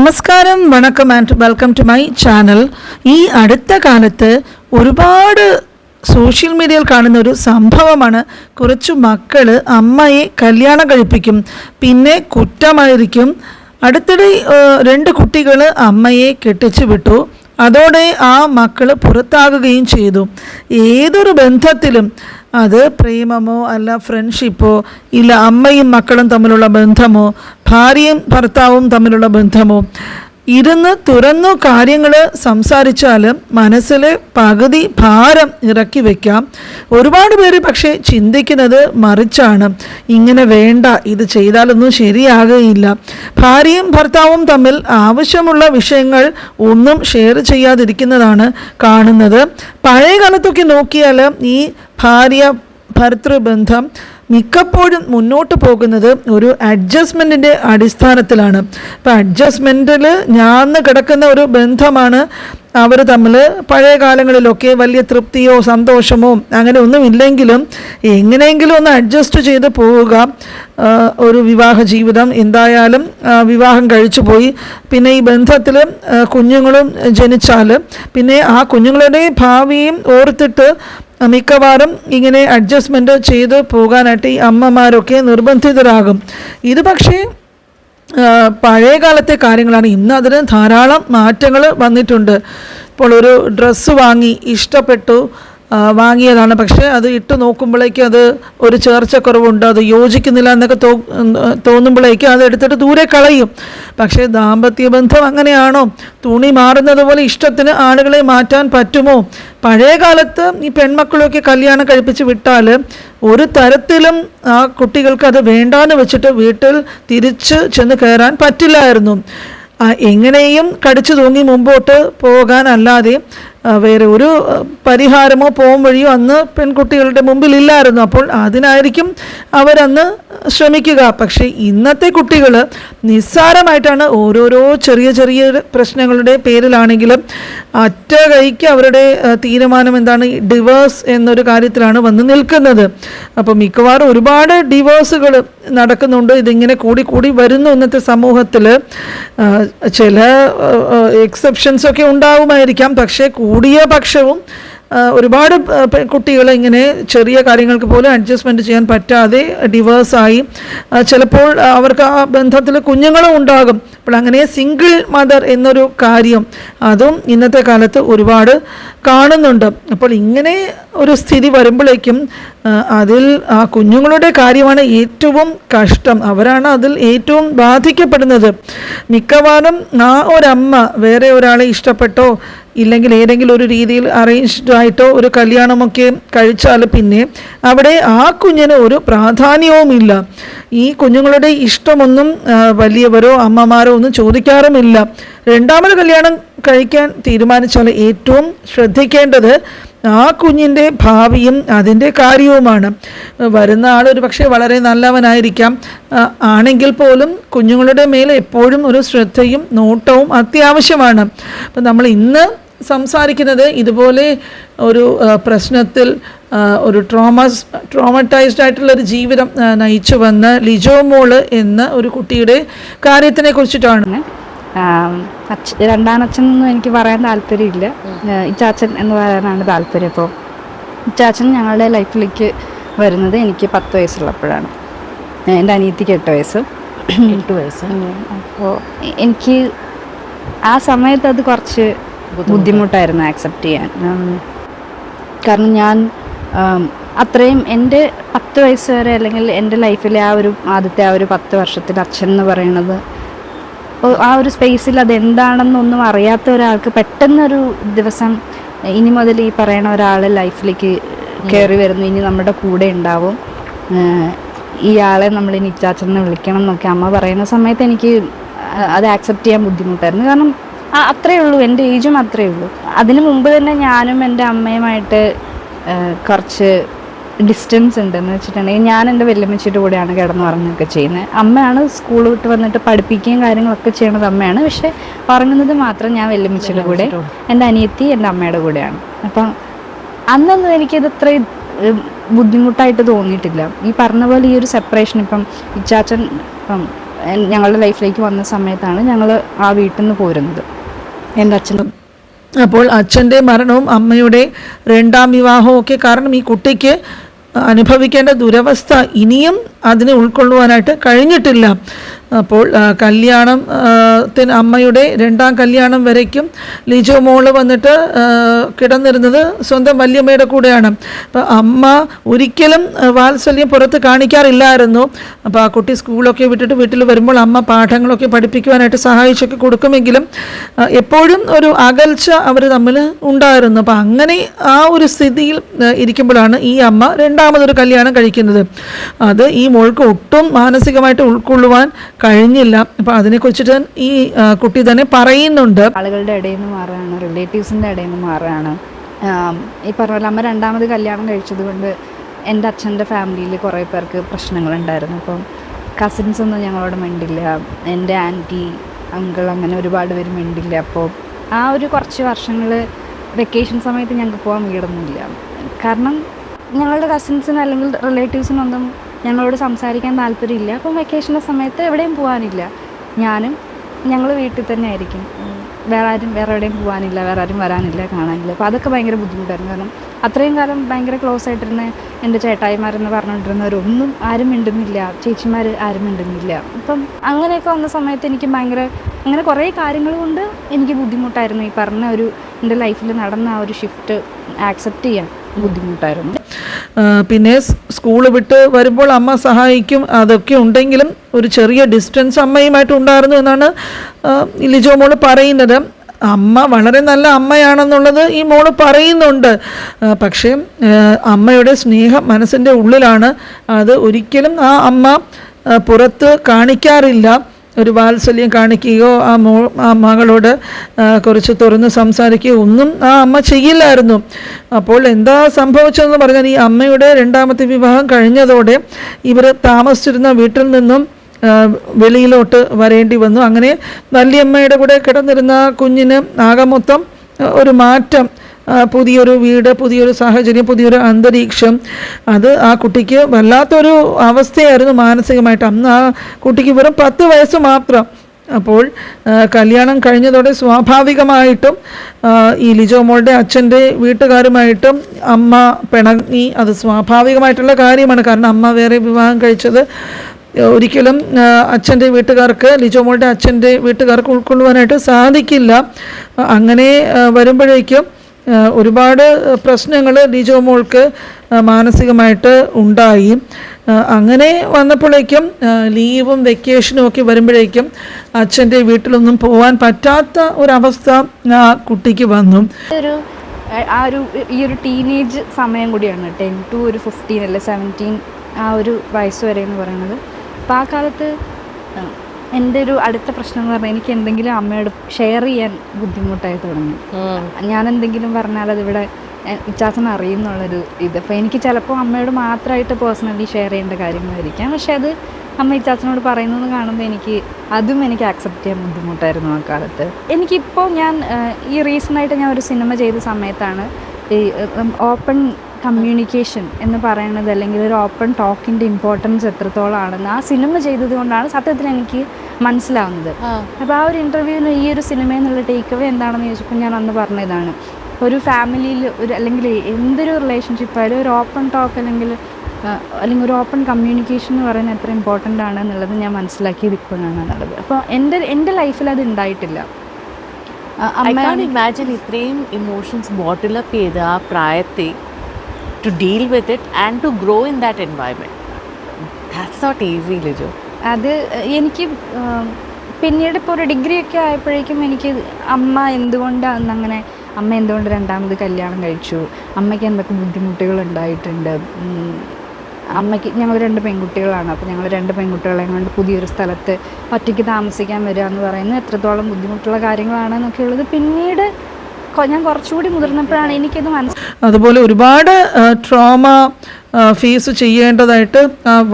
നമസ്കാരം വണക്കം and welcome to my channel ഈ അടുത്ത കാലത്ത് ഒരുപാട് സോഷ്യൽ മീഡിയയിൽ കാണുന്ന ഒരു സംഭവമാണ്. കുറച്ച് മക്കൾ അമ്മയെ കല്യാണം കഴിപ്പിക്കും. പിന്നെ കുറ്റമായിരിക്കും. അടുത്തിടെ രണ്ട് കുട്ടികൾ അമ്മയെ കെട്ടിച്ചു വിട്ടു. അതോടെ ആ മക്കൾ പുറത്താകുകയും ചെയ്തു. ഏതൊരു ബന്ധത്തിലും അത് പ്രേമമോ അല്ല ഫ്രണ്ട്ഷിപ്പോ ഇല്ല അമ്മയും മക്കളും തമ്മിലുള്ള ബന്ധമോ ഭാര്യയും ഭർത്താവും തമ്മിലുള്ള ബന്ധമോ ഇരുന്ന് തുറന്നു കാര്യങ്ങൾ സംസാരിച്ചാൽ മനസ്സിൽ പകുതി ഭാരം ഇറക്കി വയ്ക്കാം ഒരുപാട് പേര് പക്ഷേ ചിന്തിക്കുന്നത് മറിച്ചാണ്. ഇങ്ങനെ വേണ്ട ഇത് ചെയ്താലൊന്നും ശരിയാകുകയില്ല. ഭാര്യയും ഭർത്താവും തമ്മിൽ ആവശ്യമുള്ള വിഷയങ്ങൾ ഒന്നും ഷെയർ ചെയ്യാതിരിക്കുന്നതാണ് കാണുന്നത്. പഴയ കാലത്തൊക്കെ നോക്കിയാൽ ഈ ഭാര്യ ഭർത്തൃബന്ധം മിക്കപ്പോഴും മുന്നോട്ട് പോകുന്നത് ഒരു അഡ്ജസ്റ്റ്മെന്റിന്റെ അടിസ്ഥാനത്തിലാണ്. അപ്പോൾ അഡ്ജസ്റ്റ്മെന്റിൽ ഞാന്ന് കിടക്കുന്ന ഒരു ബന്ധമാണ് അവർ തമ്മിൽ പഴയ കാലങ്ങളിലൊക്കെ വലിയ തൃപ്തിയോ സന്തോഷമോ അങ്ങനെ ഒന്നും ഇല്ലെങ്കിലും എങ്ങനെയെങ്കിലും ഒന്ന് അഡ്ജസ്റ്റ് ചെയ്ത് പോവുക. ഒരു വിവാഹ ജീവിതം എന്തായാലും വിവാഹം കഴിച്ചു പോയി. പിന്നെ ഈ ബന്ധത്തിൽ കുഞ്ഞുങ്ങളും ജനിച്ചാൽ പിന്നെ ആ കുഞ്ഞുങ്ങളുടെ ഭാവിയും ഓർത്തിട്ട് മിക്കവാറും ഇങ്ങനെ അഡ്ജസ്റ്റ്മെന്റ് ചെയ്ത് പോകാനായിട്ട് ഈ അമ്മമാരൊക്കെ നിർബന്ധിതരാകും. ഇത് പക്ഷേ പഴയ കാലത്തെ കാര്യങ്ങളാണ്. ഇന്ന് അതിന് ധാരാളം മാറ്റങ്ങൾ വന്നിട്ടുണ്ട്. ഇപ്പോൾ ഒരു ഡ്രസ്സ് വാങ്ങി ഇഷ്ടപ്പെട്ടു. വാങ്ങിയതാണ്. പക്ഷേ അത് ഇട്ട് നോക്കുമ്പോഴേക്കും അത് ഒരു ചേർച്ചക്കുറവുണ്ട്. അത് യോജിക്കുന്നില്ല എന്നൊക്കെ തോ തോന്നുമ്പോഴേക്കും അത് എടുത്തിട്ട് ദൂരെ കളയും. പക്ഷേ ദാമ്പത്യ ബന്ധം അങ്ങനെയാണോ? തുണി മാറുന്നത് പോലെ ഇഷ്ടത്തിന് ആളുകളെ മാറ്റാൻ പറ്റുമോ? പഴയ കാലത്ത് ഈ പെൺമക്കളൊക്കെ കല്യാണം കഴിപ്പിച്ച് വിട്ടാൽ ഒരു തരത്തിലും ആ കുട്ടികൾക്ക് അത് വേണ്ടാന്ന് വെച്ചിട്ട് വീട്ടിൽ തിരിച്ച് ചെന്ന് കയറാൻ പറ്റില്ലായിരുന്നു. എങ്ങനെയും കടിച്ചു തൂങ്ങി മുമ്പോട്ട് ആ, വേറെ ഒരു പരിഹാരമോ പോം വഴിയോ അന്ന് പെൺകുട്ടികളുടെ മുമ്പിൽ ഇല്ലായിരുന്നു അപ്പോൾ അതിനായിരിക്കും അവരന്ന് ശ്രമിക്കുക. പക്ഷേ ഇന്നത്തെ കുട്ടികൾ നിസ്സാരമായിട്ടാണ് ഓരോരോ ചെറിയ ചെറിയ പ്രശ്നങ്ങളുടെ പേരിലാണെങ്കിലും അറ്റ കൈക്ക് അവരുടെ തീരുമാനം എന്താണ് ഡിവേഴ്സ് എന്നൊരു കാര്യത്തിലാണ് വന്ന് നിൽക്കുന്നത്. അപ്പോൾ മിക്കവാറും ഒരുപാട് ഡിവോഴ്സുകൾ നടക്കുന്നുണ്ട്. ഇതിങ്ങനെ കൂടി കൂടി വരുന്നു ഇന്നത്തെ സമൂഹത്തിൽ ചില എക്സെപ്ഷൻസ് ഒക്കെ ഉണ്ടാവുമായിരിക്കാം. പക്ഷേ കൂടിയ പക്ഷവും ഒരുപാട് കുട്ടികൾ ഇങ്ങനെ ചെറിയ കാര്യങ്ങൾക്ക് പോലും അഡ്ജസ്റ്റ്മെന്റ് ചെയ്യാൻ പറ്റാതെ ഡിവേഴ്സായി ചിലപ്പോൾ അവർക്ക് ആ ബന്ധത്തിൽ കുഞ്ഞുങ്ങളും ഉണ്ടാകും. അപ്പോൾ അങ്ങനെ സിംഗിൾ മദർ എന്നൊരു കാര്യം അതും ഇന്നത്തെ കാലത്ത് ഒരുപാട് കാണുന്നുണ്ട്. അപ്പോൾ ഇങ്ങനെ ഒരു സ്ഥിതി വരുമ്പോഴേക്കും അതിൽ ആ കുഞ്ഞുങ്ങളുടെ കാര്യമാണ് ഏറ്റവും കഷ്ടം. അവരാണ് അതിൽ ഏറ്റവും ബാധിക്കപ്പെടുന്നത്. മിക്കവാറും ആ ഒരമ്മ വേറെ ഒരാളെ ഇഷ്ടപ്പെട്ടോ ഇല്ലെങ്കിൽ ഏതെങ്കിലും ഒരു രീതിയിൽ അറേഞ്ച്ഡ് ആയിട്ടോ ഒരു കല്യാണമൊക്കെ കഴിച്ചാൽ പിന്നെ അവിടെ ആ കുഞ്ഞിന് ഒരു പ്രാധാന്യവുമില്ല. ഈ കുഞ്ഞുങ്ങളുടെ ഇഷ്ടമൊന്നും വലിയവരോ അമ്മമാരോ ഒന്നും ചോദിക്കാറുമില്ല. രണ്ടാമത് കല്യാണം കഴിക്കാൻ തീരുമാനിച്ചാൽ ഏറ്റവും ശ്രദ്ധിക്കേണ്ടത് ആ കുഞ്ഞിന്റെ ഭാവിയും അതിന്റെ കാര്യവുമാണ്. വരുന്ന ആൾ ഒരു പക്ഷേ വളരെ നല്ലവനായിരിക്കാം. ആണെങ്കിൽ പോലും കുഞ്ഞുങ്ങളുടെ മേൽ എപ്പോഴും ഒരു ശ്രദ്ധയും നോട്ടവും അത്യാവശ്യമാണ്. അപ്പം നമ്മൾ ഇന്ന് സംസാരിക്കുന്നത് ഇതുപോലെ ഒരു പ്രശ്നത്തിൽ ഒരു ട്രോമസ് ട്രോമറ്റൈസ്ഡ് ആയിട്ടുള്ള ഒരു ജീവിതം നയിച്ചു വന്ന ലിജോ മോൾ എന്ന ഒരു കുട്ടിയുടെ കാര്യത്തിനെ കുറിച്ചിട്ടാണ്. രണ്ടാനച്ഛൻ ഒന്നും എനിക്ക് പറയാൻ താല്പര്യമില്ല. ഇച്ചാച്ചൻ എന്ന് പറയാനാണ് താല്പര്യം അപ്പോൾ. ഇച്ചാച്ചൻ ഞങ്ങളുടെ ലൈഫിലേക്ക് വരുന്നത് എനിക്ക് പത്ത് വയസ്സുള്ളപ്പോഴാണ്. എന്റെ അനിയത്തിക്ക് എട്ട് വയസ്സ്. എട്ട് വയസ്സ്. അപ്പോൾ എനിക്ക് ആ സമയത്ത് അത് കുറച്ച് ബുദ്ധിമുട്ടായിരുന്നു ആക്സെപ്റ്റ് ചെയ്യാൻ. കാരണം ഞാൻ അത്രയും എന്റെ പത്ത് വയസ്സ് വരെ അല്ലെങ്കിൽ എന്റെ ലൈഫിലെ ആ ഒരു ആദ്യത്തെ ആ ഒരു പത്ത് വർഷത്തിൽ അച്ഛൻ എന്ന് പറയുന്നത് ആ ഒരു സ്പേസിൽ അതെന്താണെന്നൊന്നും അറിയാത്ത ഒരാൾക്ക് പെട്ടെന്നൊരു ദിവസം ഇനി മുതൽ ഈ പറയണ ഒരാൾ ലൈഫിലേക്ക് കയറി വരുന്നു. ഇനി നമ്മുടെ കൂടെ ഉണ്ടാവും. ഇയാളെ നമ്മൾ ഇനി ഇച്ചാച്ചെന്ന് വിളിക്കണം എന്നൊക്കെ അമ്മ പറയുന്ന സമയത്ത് എനിക്ക് അത് ആക്സെപ്റ്റ് ചെയ്യാൻ ബുദ്ധിമുട്ടായിരുന്നു. കാരണം അത്രേ അത്രയേ ഉള്ളൂ. എന്റെ ഏജും അത്രയേ ഉള്ളൂ. അതിനു മുമ്പ് തന്നെ ഞാനും എന്റെ അമ്മയുമായിട്ട് കുറച്ച് ഡിസ്റ്റൻസ് ഉണ്ടെന്ന് വെച്ചിട്ടുണ്ടെങ്കിൽ ഞാൻ എന്റെ വെല്ലമ്മച്ചിയുടെ കൂടെയാണ് കിടന്ന് ഉറങ്ങുകയൊക്കെ ചെയ്യുന്നത്. അമ്മയാണ് സ്കൂൾ വിട്ട് വന്നിട്ട് പഠിപ്പിക്കുകയും കാര്യങ്ങളൊക്കെ ചെയ്യണത് അമ്മയാണ്. പക്ഷേ ഉറങ്ങുന്നത് മാത്രം ഞാൻ വെല്ലമ്മച്ചിയുടെ കൂടെ എന്റെ അനിയത്തി എന്റെ അമ്മയുടെ കൂടെയാണ്. അപ്പം അന്നൊന്നും എനിക്കിത് അത്ര ബുദ്ധിമുട്ടായിട്ട് തോന്നിയിട്ടില്ല. ഈ പറഞ്ഞ പോലെ ഈ ഒരു സെപ്പറേഷൻ ഇപ്പം ഇച്ചാച്ചൻ ഇപ്പം ഞങ്ങളുടെ ലൈഫിലേക്ക് വന്ന സമയത്താണ് ഞങ്ങൾ ആ വീട്ടിൽ നിന്ന് പോരുന്നത്. എന്റെ അച്ഛനും. അപ്പോൾ അച്ഛന്റെ മരണവും അമ്മയുടെ രണ്ടാം വിവാഹവും ഒക്കെ കാരണം ഈ കുട്ടിക്ക് അനുഭവിക്കേണ്ട ദുരവസ്ഥ ഇനിയും അതിനെ ഉൾക്കൊള്ളുവാനായിട്ട് കഴിഞ്ഞിട്ടില്ല. അപ്പോൾ കല്യാണം ത്തിന് അമ്മയുടെ രണ്ടാം കല്യാണം വരയ്ക്കും. ലിജോ മോൾ വന്നിട്ട് കിടന്നിരുന്നത് സ്വന്തം വല്യമ്മയുടെ കൂടെയാണ്. അപ്പോൾ അമ്മ ഒരിക്കലും വാത്സല്യം പുറത്ത് കാണിക്കാറില്ലായിരുന്നു. അപ്പോൾ ആ കുട്ടി സ്കൂളൊക്കെ വിട്ടിട്ട് വീട്ടിൽ വരുമ്പോൾ അമ്മ പാഠങ്ങളൊക്കെ പഠിപ്പിക്കുവാനായിട്ട് സഹായിച്ചൊക്കെ കൊടുക്കുമെങ്കിലും എപ്പോഴും ഒരു അകൽച്ച അവർ തമ്മിൽ ഉണ്ടായിരുന്നു. അപ്പോൾ അങ്ങനെ ആ ഒരു സ്ഥിതിയിൽ ഇരിക്കുമ്പോഴാണ് ഈ അമ്മ രണ്ടാമതൊരു കല്യാണം കഴിക്കുന്നത്. അത് ഈ മോൾക്ക് ഒട്ടും മാനസികമായിട്ട് ഉൾക്കൊള്ളുവാൻ കഴിഞ്ഞില്ല. അപ്പോൾ അതിനെക്കുറിച്ചിട്ട് ഈ കുട്ടി തന്നെ പറയുന്നുണ്ട്. ആളുകളുടെ ഇടയിൽ നിന്ന് മാറുകയാണ് റിലേറ്റീവ്സിന്റെ ഇടയിൽ നിന്ന് മാറുകയാണ് ഈ പറഞ്ഞ പോലെ അമ്മ രണ്ടാമത് കല്യാണം കഴിച്ചത് കൊണ്ട് എന്റെ അച്ഛന്റെ ഫാമിലിയിൽ കുറേ പേർക്ക് പ്രശ്നങ്ങളുണ്ടായിരുന്നു. അപ്പം കസിൻസ് ഒന്നും ഞങ്ങളോട് മിണ്ടില്ല. എന്റെ ആന്റി അങ്കിൾ അങ്ങനെ ഒരുപാട് പേര് മിണ്ടില്ല. അപ്പോൾ ആ ഒരു കുറച്ച് വർഷങ്ങൾ വെക്കേഷൻ സമയത്ത് ഞങ്ങൾക്ക് പോകാൻ വീടൊന്നുമില്ല. കാരണം ഞങ്ങളുടെ കസിൻസിന് അല്ലെങ്കിൽ റിലേറ്റീവ്സിനൊന്നും ഞങ്ങളോട് സംസാരിക്കാൻ താല്പര്യമില്ല. അപ്പം വെക്കേഷന്റെ സമയത്ത് എവിടെയും പോകാനില്ല ഞാനും ഞങ്ങൾ വീട്ടിൽ തന്നെ ആയിരിക്കും. വേറെ ആരും വേറെ എവിടെയും പോകാനില്ല വേറെ ആരും വരാനില്ല കാണാനില്ല. അപ്പോൾ അതൊക്കെ ഭയങ്കര ബുദ്ധിമുട്ടായിരുന്നു. കാരണം അത്രയും കാലം ഭയങ്കര ക്ലോസ് ആയിട്ടിരുന്ന എന്റെ ചേട്ടായിമാരെന്ന് പറഞ്ഞുകൊണ്ടിരുന്നവരൊന്നും ആരും മിണ്ടുന്നില്ല. ചേച്ചിമാർ ആരും മിണ്ടുന്നില്ല. അപ്പം അങ്ങനെയൊക്കെ വന്ന സമയത്ത് എനിക്ക് ഭയങ്കര അങ്ങനെ കുറേ കാര്യങ്ങൾ കൊണ്ട് എനിക്ക് ബുദ്ധിമുട്ടായിരുന്നു. ഈ പറഞ്ഞ ഒരു എന്റെ ലൈഫിൽ നടന്ന ആ ഒരു ഷിഫ്റ്റ് ആക്സെപ്റ്റ് ചെയ്യാൻ ബുദ്ധിമുട്ടായിരുന്നു. പിന്നെ സ്കൂൾ വിട്ട് വരുമ്പോൾ അമ്മ സഹായിക്കും അതൊക്കെ ഉണ്ടെങ്കിലും ഒരു ചെറിയ ഡിസ്റ്റൻസ് അമ്മയുമായിട്ട് ഉണ്ടായിരുന്നു എന്നാണ് ലിജോ മോൾ പറയുന്നത്. അമ്മ വളരെ നല്ല അമ്മയാണെന്നുള്ളത് ഈ മോൾ പറയുന്നുണ്ട്. പക്ഷേ അമ്മയുടെ സ്നേഹം മനസ്സിന്റെ ഉള്ളിലാണ്. അത് ഒരിക്കലും ആ അമ്മ പുറത്ത് കാണിക്കാറില്ല. ഒരു വാത്സല്യം കാണിക്കുകയോ ആ മോ ആ മകളോട് കുറച്ച് തുറന്ന് സംസാരിക്കുകയോ ഒന്നും ആ അമ്മ ചെയ്യില്ലായിരുന്നു. അപ്പോൾ എന്താ സംഭവിച്ചതെന്ന് പറഞ്ഞാൽ ഈ അമ്മയുടെ രണ്ടാമത്തെ വിവാഹം കഴിഞ്ഞതോടെ ഇവർ താമസിച്ചിരുന്ന വീട്ടിൽ നിന്നും വെളിയിലോട്ട് വരേണ്ടി വന്നു. അങ്ങനെ വല്യമ്മയുടെ കൂടെ കിടന്നിരുന്ന കുഞ്ഞിന് ആകെ മൊത്തം ഒരു മാറ്റം പുതിയൊരു വീട് പുതിയൊരു സാഹചര്യം പുതിയൊരു അന്തരീക്ഷം. അത് ആ കുട്ടിക്ക് വല്ലാത്തൊരു അവസ്ഥയായിരുന്നു മാനസികമായിട്ട്. അന്ന് ആ കുട്ടിക്ക് വെറും പത്ത് വയസ്സ് മാത്രം. അപ്പോൾ കല്യാണം കഴിഞ്ഞതോടെ സ്വാഭാവികമായിട്ടും ഈ ലിജോ മോളുടെ അച്ഛന്റെ വീട്ടുകാരുമായിട്ടും അമ്മ പിണങ്ങി. അത് സ്വാഭാവികമായിട്ടുള്ള കാര്യമാണ്. കാരണം അമ്മ വേറെ വിവാഹം കഴിച്ചത് ഒരിക്കലും അച്ഛന്റെ വീട്ടുകാർക്ക് ലിജോ മോളുടെ അച്ഛന്റെ വീട്ടുകാർക്ക് ഉൾക്കൊള്ളുവാനായിട്ട് സാധിക്കില്ല. അങ്ങനെ വരുമ്പോഴേക്കും ഒരുപാട് പ്രശ്നങ്ങൾ ലിജോ മോൾക്ക് മാനസികമായിട്ട് ഉണ്ടായി. അങ്ങനെ വന്നപ്പോഴേക്കും ലീവും വെക്കേഷനും ഒക്കെ വരുമ്പോഴേക്കും അച്ഛന്റെ വീട്ടിലൊന്നും പോകാൻ പറ്റാത്ത ഒരവസ്ഥ ആ കുട്ടിക്ക് വന്നു. ഒരു ആ ഒരു ഈ ഒരു ടീനേജ് സമയം കൂടിയാണ് ടെൻ ടു ഒരു ഫിഫ്റ്റീൻ അല്ലെ സെവന്റീൻ ആ ഒരു വയസ്സ് വരെ എന്ന് പറയുന്നത്. അപ്പോൾ ആ കാലത്ത് എന്റെ ഒരു അടുത്ത പ്രശ്നം എന്ന് പറഞ്ഞാൽ എനിക്ക് എന്തെങ്കിലും അമ്മയോട് ഷെയർ ചെയ്യാൻ ബുദ്ധിമുട്ടായി തുടങ്ങി. ഞാൻ എന്തെങ്കിലും പറഞ്ഞാൽ അതിവിടെ ഇച്ചാച്ചൻ അറിയുന്നുള്ളൊരു ഇത്. അപ്പോൾ എനിക്ക് ചിലപ്പോൾ അമ്മയോട് മാത്രമായിട്ട് പേഴ്സണലി ഷെയർ ചെയ്യേണ്ട കാര്യങ്ങളായിരിക്കാം. പക്ഷെ അത് അമ്മ ഇച്ചാച്ചനോട് പറയുന്നത് കാണുമ്പോൾ എനിക്ക് അതും എനിക്ക് ആക്സെപ്റ്റ് ചെയ്യാൻ ബുദ്ധിമുട്ടായിരുന്നു ആ കാലത്ത്. എനിക്കിപ്പോൾ ഞാൻ ഈ ഈ റീസണായിട്ട് ഞാൻ ഒരു സിനിമ ചെയ്ത സമയത്താണ് ഈ ഓപ്പൺ കമ്മ്യൂണിക്കേഷൻ എന്ന് പറയുന്നത് അല്ലെങ്കിൽ ഒരു ഓപ്പൺ ടോക്കിന്റെ ഇമ്പോർട്ടൻസ് എത്രത്തോളമാണെന്ന് ആ സിനിമ ചെയ്തത് കൊണ്ടാണ് സത്യത്തിൽ എനിക്ക് മനസ്സിലാവുന്നത്. അപ്പോൾ ആ ഒരു ഇന്റർവ്യൂവിന് ഈ ഒരു സിനിമയിൽ നിന്നുള്ള ടേക്ക് അവേ എന്താണെന്ന് ചോദിച്ചപ്പോൾ ഞാൻ അന്ന് പറഞ്ഞതാണ്. ഒരു ഫാമിലിയിൽ ഒരു അല്ലെങ്കിൽ എന്തൊരു റിലേഷൻഷിപ്പ് ആയാലും ഒരു ഓപ്പൺ ടോക്ക് അല്ലെങ്കിൽ അല്ലെങ്കിൽ ഒരു ഓപ്പൺ കമ്മ്യൂണിക്കേഷൻ എന്ന് പറയുന്നത് എത്ര ഇമ്പോർട്ടന്റ് ആണ് എന്നുള്ളത് ഞാൻ മനസ്സിലാക്കിയത് ഇപ്പോഴാണ് എന്നുള്ളത് അപ്പോൾ എന്റെ എന്റെ ലൈഫിൽ അത് ഉണ്ടായിട്ടില്ല. ഇമാജിൻ ഇത്രയും ഇമോഷൻസ് ബോട്ടിൽ അപ്പ് ചെയ്ത് ആ പ്രായത്തെ to deal with it and to grow in that environment. That's not easy, Lijo. അത് എനിക്ക് പിന്നീട് ഇപ്പോൾ ഒരു ഡിഗ്രി ഒക്കെ ആയപ്പോഴേക്കും എനിക്ക് അമ്മ എന്തുകൊണ്ടാണ് അങ്ങനെ അമ്മ എന്തുകൊണ്ട് രണ്ടാമത് കല്യാണം കഴിച്ചു അമ്മയ്ക്ക് എന്തൊക്കെ ബുദ്ധിമുട്ടുകൾ ഉണ്ടായിട്ടുണ്ട് അമ്മയ്ക്ക് ഞങ്ങൾ രണ്ട് പെൺകുട്ടികളാണ് അപ്പോൾ ഞങ്ങൾ രണ്ട് പെൺകുട്ടികളെ കൊണ്ട് പുതിയൊരു സ്ഥലത്ത് ഒറ്റയ്ക്ക് താമസിക്കാൻ വരിക എന്ന് പറയുന്നത് എത്രത്തോളം ബുദ്ധിമുട്ടുള്ള കാര്യങ്ങളാണെന്നൊക്കെ ഉള്ളത് പിന്നീട് ഞാൻ കുറച്ചുകൂടി മുതിർന്നപ്പോഴാണ് എനിക്കത് മനസ്സിലായത് അതുപോലെ ഒരുപാട് ട്രോമ ഫേസ് ചെയ്യേണ്ടതായിട്ട്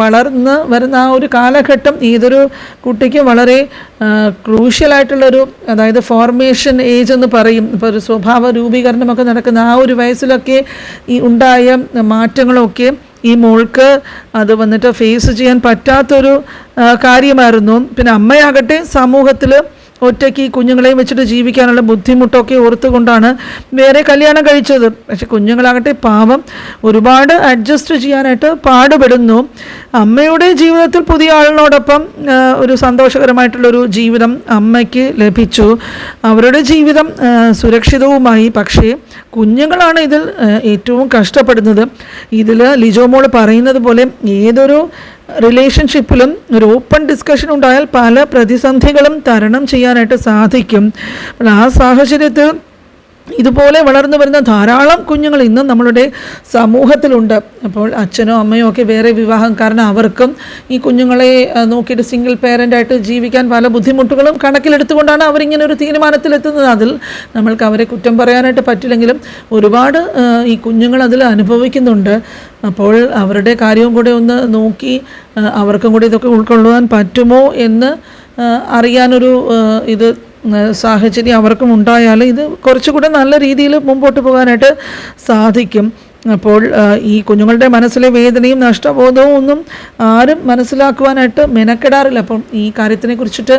വളർന്ന് വരുന്ന ആ ഒരു കാലഘട്ടം ഏതൊരു കുട്ടിക്ക് വളരെ ക്രൂഷ്യലായിട്ടുള്ളൊരു അതായത് ഫോർമേഷൻ ഏജ് എന്ന് പറയും. ഇപ്പോൾ ഒരു സ്വഭാവ രൂപീകരണമൊക്കെ നടക്കുന്ന ആ ഒരു വയസ്സിലൊക്കെ ഈ ഉണ്ടായ മാറ്റങ്ങളൊക്കെ ഈ മോൾക്ക് അത് വന്നിട്ട് ഫേസ് ചെയ്യാൻ പറ്റാത്തൊരു കാര്യമായിരുന്നു. പിന്നെ അമ്മയാകട്ടെ സമൂഹത്തിൽ ഒറ്റയ്ക്ക് ഈ കുഞ്ഞുങ്ങളെയും വെച്ചിട്ട് ജീവിക്കാനുള്ള ബുദ്ധിമുട്ടൊക്കെ ഓർത്തുകൊണ്ടാണ് വേറെ കല്യാണം കഴിച്ചത്. പക്ഷെ കുഞ്ഞുങ്ങളാകട്ടെ പാവം ഒരുപാട് അഡ്ജസ്റ്റ് ചെയ്യാനായിട്ട് പാടുപെടുന്നു. അമ്മയുടെ ജീവിതത്തിൽ പുതിയ ആളിനോടൊപ്പം ഒരു സന്തോഷകരമായിട്ടുള്ളൊരു ജീവിതം അമ്മയ്ക്ക് ലഭിച്ചു. അവരുടെ ജീവിതം സുരക്ഷിതവുമായി. പക്ഷേ കുഞ്ഞുങ്ങളാണ് ഇതിൽ ഏറ്റവും കഷ്ടപ്പെടുന്നത്. ഇതിൽ ലിജോമോൾ പറയുന്നത് പോലെ ഏതൊരു റിലേഷൻഷിപ്പിലും ഒരു ഓപ്പൺ ഡിസ്കഷൻ ഉണ്ടായാൽ പല പ്രതിസന്ധികളും തരണം ചെയ്യാനായിട്ട് സാധിക്കും. ആ സാഹചര്യത്തിൽ ഇതുപോലെ വളർന്നു വരുന്ന ധാരാളം കുഞ്ഞുങ്ങൾ ഇന്നും നമ്മളുടെ സമൂഹത്തിലുണ്ട്. അപ്പോൾ അച്ഛനോ അമ്മയോ ഒക്കെ വേറെ വിവാഹം കാരണം അവർക്കും ഈ കുഞ്ഞുങ്ങളെ നോക്കിയിട്ട് സിംഗിൾ പേരന്റായിട്ട് ജീവിക്കാൻ പല ബുദ്ധിമുട്ടുകളും കണക്കിലെടുത്തുകൊണ്ടാണ് അവരിങ്ങനെ ഒരു തീരുമാനത്തിലെത്തുന്നത്. അതിൽ നമ്മൾക്ക് അവരെ കുറ്റം പറയാനായിട്ട് പറ്റില്ലെങ്കിലും ഒരുപാട് ഈ കുഞ്ഞുങ്ങൾ അതിൽ അനുഭവിക്കുന്നുണ്ട്. അപ്പോൾ അവരുടെ കാര്യവും കൂടെ ഒന്ന് നോക്കി അവർക്കും കൂടി ഇതൊക്കെ ഉൾക്കൊള്ളുവാൻ പറ്റുമോ എന്ന് അറിയാനൊരു ഇത് സാഹചര്യം അവർക്കും ഉണ്ടായാൽ ഇത് കുറച്ചുകൂടെ നല്ല രീതിയിൽ മുമ്പോട്ട് പോകാനായിട്ട് സാധിക്കും. അപ്പോൾ ഈ കുഞ്ഞുങ്ങളുടെ മനസ്സിലെ വേദനയും നഷ്ടബോധവും ഒന്നും ആരും മനസ്സിലാക്കുവാനായിട്ട് മെനക്കെടാറില്ല. അപ്പം ഈ കാര്യത്തിനെ കുറിച്ചിട്ട്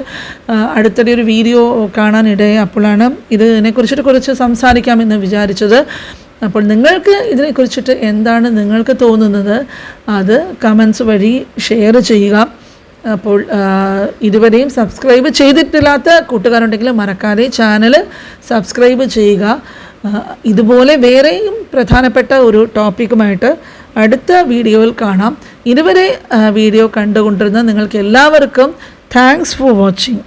അടുത്തിടെ ഒരു വീഡിയോ കാണാനിടയായി. അപ്പോഴാണ് ഇതിനെക്കുറിച്ചിട്ട് കുറച്ച് സംസാരിക്കാമെന്ന് വിചാരിച്ചത്. അപ്പോൾ നിങ്ങൾക്ക് ഇതിനെക്കുറിച്ചിട്ട് എന്താണ് നിങ്ങൾക്ക് തോന്നുന്നത്? അത് കമൻസ് വഴി ഷെയർ ചെയ്യുക. അപ്പോൾ ഇതുവരെയും സബ്സ്ക്രൈബ് ചെയ്തിട്ടില്ലാത്ത കൂട്ടുകാരുണ്ടെങ്കിൽ മറക്കാതെ ചാനൽ സബ്സ്ക്രൈബ് ചെയ്യുക. ഇതുപോലെ വേറെയും പ്രധാനപ്പെട്ട ഒരു ടോപ്പിക്കുമായിട്ട് അടുത്ത വീഡിയോയിൽ കാണാം. ഇതുവരെ വീഡിയോ കണ്ടുകൊണ്ടിരുന്ന നിങ്ങൾക്ക് എല്ലാവർക്കും താങ്ക്സ് ഫോർ വാച്ചിങ്